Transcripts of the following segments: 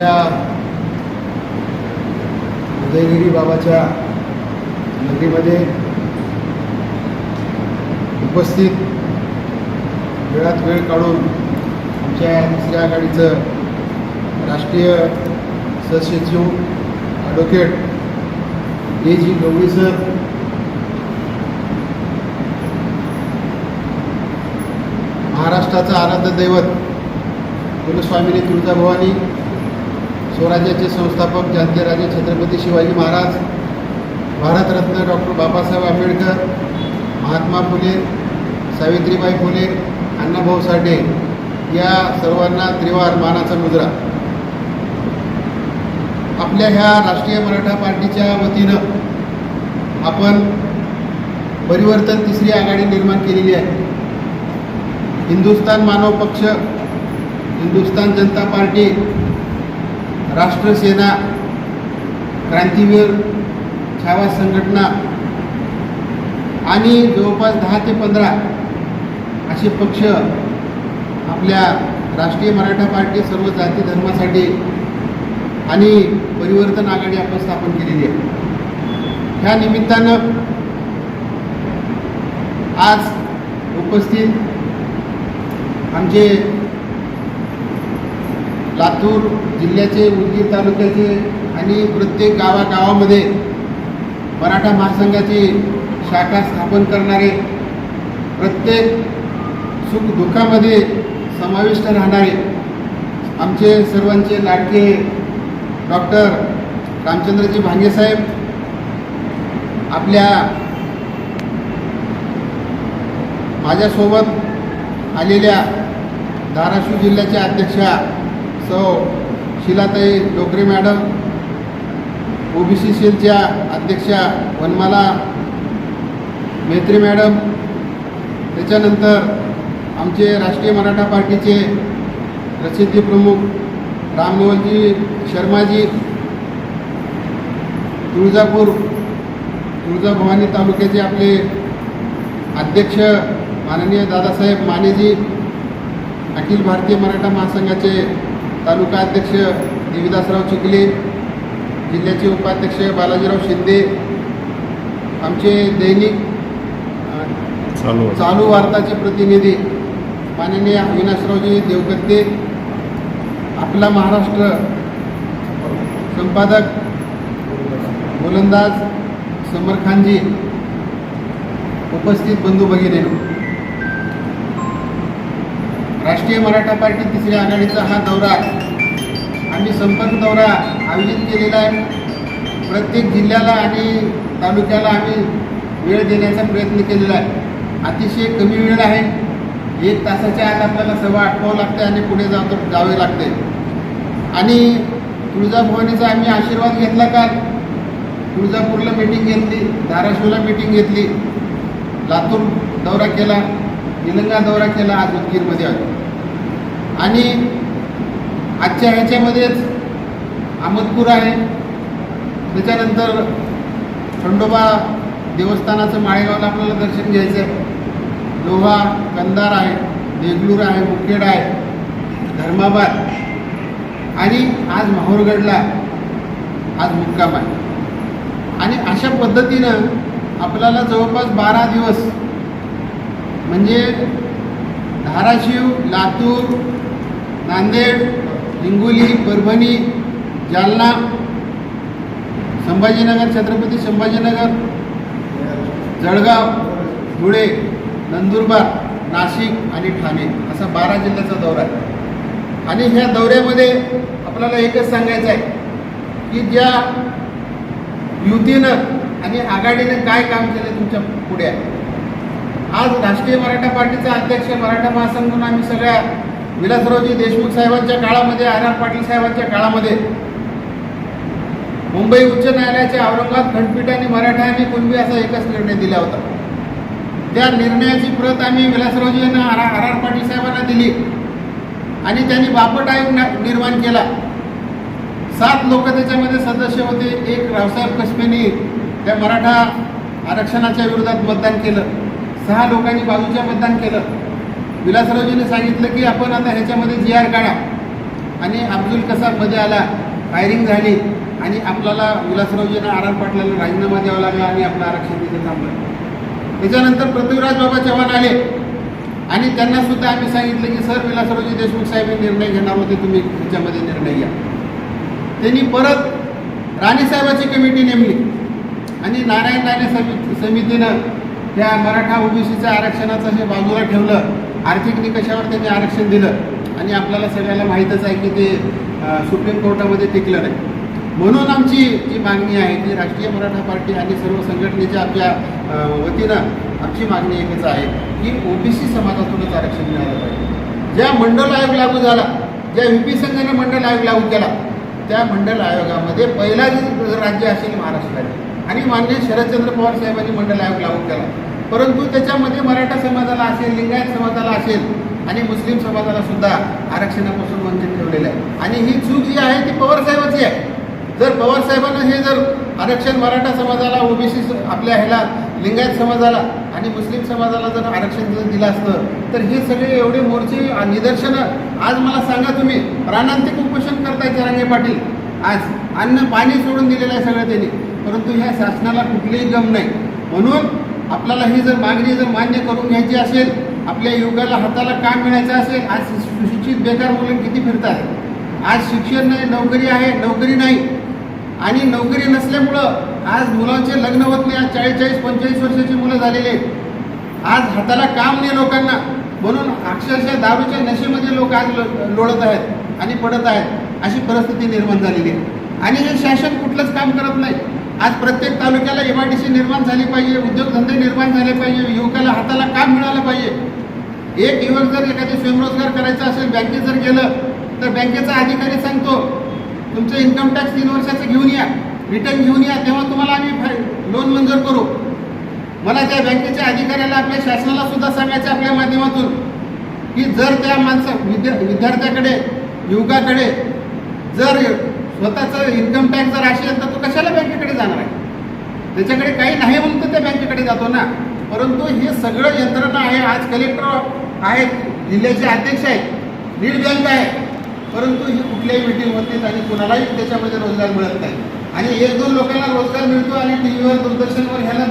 त्या उदयगिरी बाबाच्या नगरीमध्ये उपस्थित वेळात वेळ काढून आमच्या तिसऱ्या आघाडीचं राष्ट्रीय सहसचिव ॲडव्होकेट ए जी गवळी सर महाराष्ट्राचं आराध्य दैवत कुलस्वामिनी तुळजाभवानी स्वराज्याचे संस्थापक जातीराजे छत्रपती शिवाजी महाराज भारतरत्न डॉक्टर बाबासाहेब आंबेडकर महात्मा फुले सावित्रीबाई फुले अण्णाभाऊ साठे या सर्वांना त्रिवार मानाचा मुद्रा. आपल्या ह्या राष्ट्रीय मराठा पार्टीच्या वतीनं आपण परिवर्तन तिसरी आघाडी निर्माण केलेली आहे. हिंदुस्थान मानव पक्ष हिंदुस्थान जनता पार्टी राष्ट्रसेना क्रांतीवीर छावा संघटना आणि जवळपास दहा ते पंधरा असे पक्ष आपल्या राष्ट्रीय मराठा पार्टी सर्व जाती धर्मासाठी आणि परिवर्तन आघाडी आपण स्थापन केलेली आहे. ह्या निमित्तानं आज उपस्थित आमचे लातूर जिल्ह्याचे उदगीर तालुक्याचे आणि प्रत्येक गावागावामध्ये मराठा महासंघाची शाखा स्थापन करणारे प्रत्येक सुखदुःखामध्ये समाविष्ट राहणारे आमचे सर्वांचे लाडके डॉक्टर रामचंद्रजी भांगेसाहेब आपल्या माझ्यासोबत आलेल्या धाराशिव जिल्ह्याच्या अध्यक्षा सौ शिलाताई डोकरे मॅडम ओबीसी सेलच्या अध्यक्षा वनमाला मेत्री मॅडम त्याच्यानंतर आमचे राष्ट्रीय मराठा पार्टीचे प्रसिद्धी प्रमुख रामनवलजी शर्माजी तुळजापूर तुळजाभवानी तालुक्याचे आपले अध्यक्ष माननीय दादासाहेब मानेजी अखिल भारतीय मराठा महासंघाचे तालुका अध्यक्ष देवीदासराव चिखले जिल्ह्याचे उपाध्यक्ष बालाजीराव शिंदे आमचे दैनिक चालू वार्ताचे प्रतिनिधी माननीय अविनाशरावजी देवगत्ते आपला महाराष्ट्र संपादक गोलंदाज समर खानजी उपस्थित बंधू भगिनी राष्ट्रीय मराठा पार्टी तिसऱ्या आघाडीचा हा दौरा आम्ही संपर्क दौरा आयोजित केलेला आहे. प्रत्येक जिल्ह्याला आणि तालुक्याला आम्ही वेळ देण्याचा प्रयत्न केलेला आहे. अतिशय कमी वेळ आहे. एक तासाच्या आत आपल्याला सभा आठवावं लागते आणि पुढे जातो जावे लागते. आणि तुळजाभवानीचा आम्ही आशीर्वाद घेतला काल. तुळजापूरला मीटिंग घेतली धाराशिवला मीटिंग घेतली. लातूर दौरा केला निलंगा दौरा केला आज उदगीरमध्ये आलो. आणि आजच्या ह्याच्यामध्येच आमदपूर आहे. त्याच्यानंतर खंडोबा देवस्थानाचं माळेगावला आपल्याला दर्शन घ्यायचं आहे लोहा कंदार आहे देगलूर आहे मुखेड आहे धर्माबाद आणि आज माहूरगडला आज मुक्काम आहे आणि अशा पद्धतीनं आपल्याला जवळपास बारा दिवस म्हणजे धाराशिव लातूर नांदेड हिंगोली परभणी जालना संभाजीनगर छत्रपती संभाजीनगर जळगाव धुळे नंदुरबार नाशिक आणि ठाणे. असा बारा जिल्ह्याचा दौरा आहे. आणि ह्या दौऱ्यामध्ये आपल्याला एकच सांगायचं आहे की ज्या युतीनं आणि आघाडीनं काय काम केलं तुमच्यापुढे आहे? आज राष्ट्रीय मराठा पार्टीचा अध्यक्ष मराठा महासंघ म्हणून आम्ही सगळ्या विलासरावजी देशमुख साहेबांच्या काळामध्ये आर आर पाटील साहेबांच्या काळामध्ये मुंबई उच्च न्यायालयाच्या औरंगाबाद खंडपीठाने मराठा आणि कुणबी असा एकच निर्णय दिला होता. त्या निर्णयाची प्रत आम्ही विलासरावजी यांना आर आर आर पाटील साहेबांना दिली आणि त्यांनी बापट आयोग ना- निर्माण केला. सात लोक त्याच्यामध्ये सदस्य होते. एक रावसाहेब कसबेनी त्या मराठा आरक्षणाच्या विरोधात मतदान केलं. सहा लोकांनी बाजूच्या मतदान केलं. विलासरावजीने सांगितलं की आपण आता ह्याच्यामध्ये जी आर काढा. आणि अब्दुल कसाबमध्ये आला फायरिंग झाली आणि आपल्याला विलासरावजींना आर आर पाटलाला राजीनामा द्यावा लागला आणि आपलं आरक्षण तिथे थांबलं. त्याच्यानंतर पृथ्वीराज बाबा चव्हाण आले आणि त्यांना सुद्धा आम्ही सांगितलं की सर विलासरावजी देशमुख साहेब निर्णय घेणार होते तुम्ही ह्याच्यामध्ये निर्णय घ्या. त्यांनी परत राणेसाहेबाची कमिटी नेमली आणि नारायण राणे समितीनं त्या मराठा ओबीसीचं आरक्षणाचं हे बाजूला ठेवलं आर्थिक निकषावर त्यांनी आरक्षण दिलं. आणि आपल्याला सगळ्याला माहीतच आहे की ते सुप्रीम कोर्टामध्ये टिकलं नाही. म्हणून आमची जी मागणी आहे ती राष्ट्रीय मराठा पार्टी आणि सर्व संघटनेच्या आमच्या वतीनं आमची मागणी एकच आहे की ओबीसी समाजातूनच आरक्षण मिळालं पाहिजे. ज्या मंडल आयोग लागू झाला ज्या यू पी संघाने मंडल आयोग लागू केला त्या मंडल आयोगामध्ये पहिला राज्य असेल महाराष्ट्राचे आणि मान्य शरदचंद्र पवार साहेबांनी मंडल आयोग लागू केला. परंतु त्याच्यामध्ये मराठा समाजाला असेल लिंगायत समाजाला असेल आणि मुस्लिम समाजाला सुद्धा आरक्षणापासून वंचित ठेवलेलं आहे. आणि ही चूक जी आहे ती पवारसाहेबाची आहे. जर पवारसाहेबांना हे जर आरक्षण मराठा समाजाला ओबीसी आपल्या ह्याला लिंगायत समाजाला आणि मुस्लिम समाजाला जर आरक्षण जर दिलं असतं तर हे सगळे एवढे मोर्चे निदर्शनं आज मला सांगा तुम्ही प्राणांतिक उपोषण करताय जरांगे पाटील. आज अन्न पाणी सोडून दिलेलं आहे सगळं त्यांनी. परंतु ह्या शासनाला कुठलीही गम नाही. म्हणून आपल्याला ही जर मागणी जर मान्य करून घ्यायची असेल आपल्या युगाला हाताला काम मिळायचं असेल आज सुशिक्षित बेकार मुलं किती फिरतात आज शिक्षण नाही नोकरी आहे नोकरी नाही. आणि नोकरी नसल्यामुळं आज मुलांचे लग्न होत नाही आज चाळीस चाळीस पंचेचाळीस वर्षाची मुलं झालेली आहेत. आज हाताला काम नाही लोकांना. म्हणून अक्षरशः दारूच्या नशेमध्ये लोक आज लोळत आहेत आणि पडत आहेत अशी परिस्थिती निर्माण झालेली आहे. आणि हे शासन कुठलंच काम करत नाही. आज प्रत्येक तालुक्याला एम आय डी सी निर्माण झाली पाहिजे उद्योगधंदे निर्माण झाले पाहिजे युवकाला हाताला काम मिळालं पाहिजे. एक युवक जर एखादी स्वयंरोजगार करायचा असेल बँकेत जर गेलं तर बँकेचा अधिकारी सांगतो तुमचं इन्कम टॅक्स तीन वर्षाचं घेऊन या रिटर्न घेऊन या तेव्हा तुम्हाला आम्ही लोन मंजूर करू. मला त्या बँकेच्या अधिकाऱ्याला आपल्या शासनाला सुद्धा सांगायचं आपल्या माध्यमातून की जर त्या माणसा विद्या विद्यार्थ्याकडे युवकाकडे जर स्वतःचं इन्कम टॅक्स जर असेल तर तो कशाला बँकेकडे जाणार आहे? त्याच्याकडे काही नाही म्हणून तर त्या बँकेकडे जातो ना. परंतु हे सगळं यंत्रणा आहे आज कलेक्टर आहेत जिल्ह्याचे अध्यक्ष आहेत लीड बँक आहे. परंतु ही कुठल्याही मीटिंग होत आणि कुणालाही त्याच्यामध्ये रोजगार मिळत नाही. आणि एक दोन लोकांना रोजगार मिळतो आणि टी व्हीवर दूरदर्शनवर ह्याला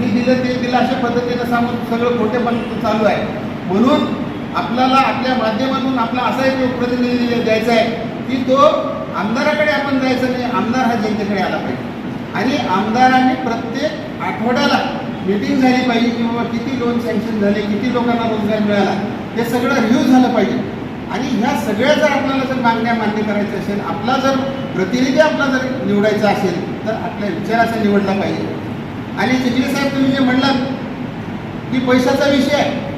हे दिलं ते दिलं अशा पद्धतीनं सांगून सगळं खोटेपण चालू आहे. म्हणून आपल्याला आपल्या माध्यमातून आपला असा एक प्रतिनिधी द्यायचा आहे की तो आमदाराकडे आपण जायचं नाही आमदार हा जनतेकडे आला पाहिजे. आणि आमदारांनी प्रत्येक आठवड्याला मीटिंग झाली पाहिजे किंवा किती लोन सँक्शन झाले किती लोकांना रोजगार मिळाला हे सगळं रिव्ह्यू झालं पाहिजे. आणि ह्या सगळ्या जर आपल्याला जर मागण्या मान्य करायच्या असेल आपला जर प्रतिनिधी आपला जर निवडायचा असेल तर आपल्या विचाराचा निवडला पाहिजे. आणि चिखले साहेब तुम्ही जे म्हणलात की पैशाचा विषय आहे.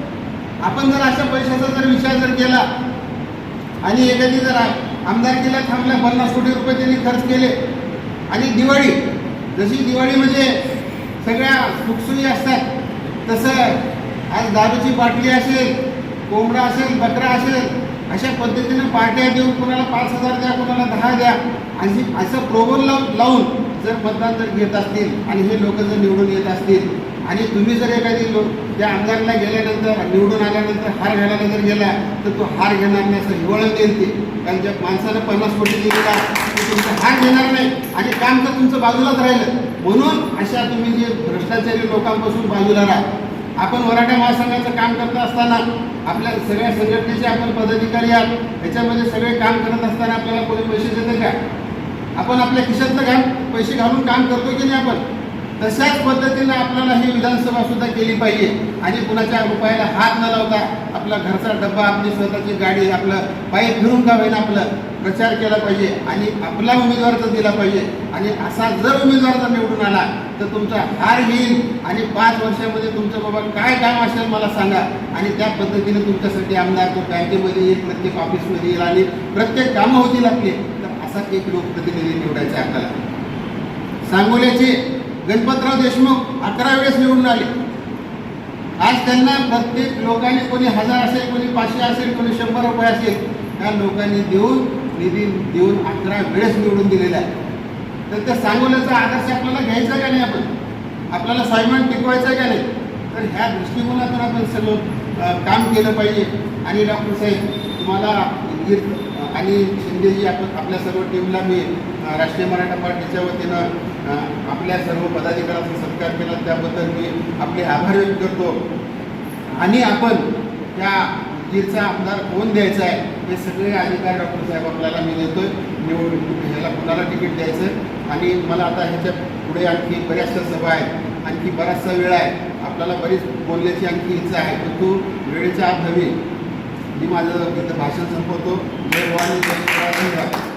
आपण जर अशा पैशाचा जर विचार जर केला आणि एखादी जर आमदारकीला थांबल्या पन्नास कोटी रुपये त्यांनी खर्च केले. आणि दिवाळी जशी दिवाळी म्हणजे सगळ्या सुखसुखी असतात तसं आज दारूची बाटली असेल कोंबडा असेल बकरा असेल अशा पद्धतीनं पार्ट्या देऊन कुणाला पाच हजार द्या कुणाला दहा द्या आणि असं प्रोबल लावून लावून जर मतदान जर घेत असतील आणि हे लोक जर निवडून येत असतील आणि तुम्ही जर एखादी लोक त्या आमदारला गेल्यानंतर निवडून आल्यानंतर हार घालायला जर गेला तर तो हार घेणार नाही असं हिवाळत देईल ते कारण ज्या माणसानं पन्नास कोटी दिलेला तो तुमचा हार घेणार नाही. आणि काम तर तुमचं बाजूलाच राहिलं. म्हणून अशा तुम्ही जे भ्रष्टाचारी लोकांपासून बाजूला राहा. आपण मराठा महासंघाचं काम करत असताना आपल्या सगळ्या संघटनेचे आपण पदाधिकारी आहात. याच्यामध्ये सगळे काम करत असताना आपल्याला कोणी पैसे देतं का? आपण आपल्या खिशातलं घाल पैसे घालून काम करतो की नाही आपण? तशाच पद्धतीनं आपल्याला ही विधानसभा सुद्धा केली पाहिजे. आणि कुणाच्या रुपयाला हात न लावता आपला घरचा डब्बा आपली स्वतःची गाडी आपलं पायी फिरून का होईना आपलं प्रचार केला पाहिजे. आणि आपला उमेदवार तर दिला पाहिजे आणि असा जर उमेदवार जर निवडून आला तर तुमचा हार येईल. आणि पाच वर्षामध्ये तुमचं बाबा काय काम असेल मला सांगा. आणि त्या पद्धतीने तुमच्यासाठी आमदार तो बँकेमध्ये येईल प्रत्येक ऑफिसमध्ये येईल आणि प्रत्येक कामं होतील आपली. असा एक लोकप्रतिनिधी निवडायचा आपल्याला सांगोल्याचे गणपतराव देशमुख अकरा वेळेस निवडून आले. आज त्यांना प्रत्येक लोकांनी कोणी हजार असेल कोणी पाचशे असेल कोणी शंभर रुपये असेल त्या लोकांनी देऊन निधी देऊन अकरा वेळेस निवडून दिलेला आहे. तर त्या सांगोल्याचा आदर्श आपल्याला घ्यायचा का नाही आपण? आपल्याला स्वाभिमान टिकवायचा का नाही? तर ह्या दृष्टिकोनातून आपण सगळं काम केलं पाहिजे. आणि डॉक्टर साहेब तुम्हाला आणि शिंदेजी आप आपल्या सर्व टीमला मी राष्ट्रीय मराठा पार्टीच्या वतीनं आपल्या सर्व पदाधिकाऱ्यांचा सत्कार केला. त्याबद्दल मी आपले आभार व्यक्त करतो. आणि आपण त्या जिल्ह्याचा आमदार कोण द्यायचा आहे हे सगळे अधिकार डॉक्टर साहेब आपल्याला मी देतोय. निवडणूक ह्याला कुणाला तिकीट द्यायचं? आणि मला आता ह्याच्या पुढे आणखी बऱ्याचशा सभा आहेत आणखी बराचसा वेळ आहे. आपल्याला बरीच बोलण्याची आणखी इच्छा आहे. परंतु वेळेच्या आत हवी मी माझं इथं भाषण संपवतो. जय भवानी जय धन्यवाद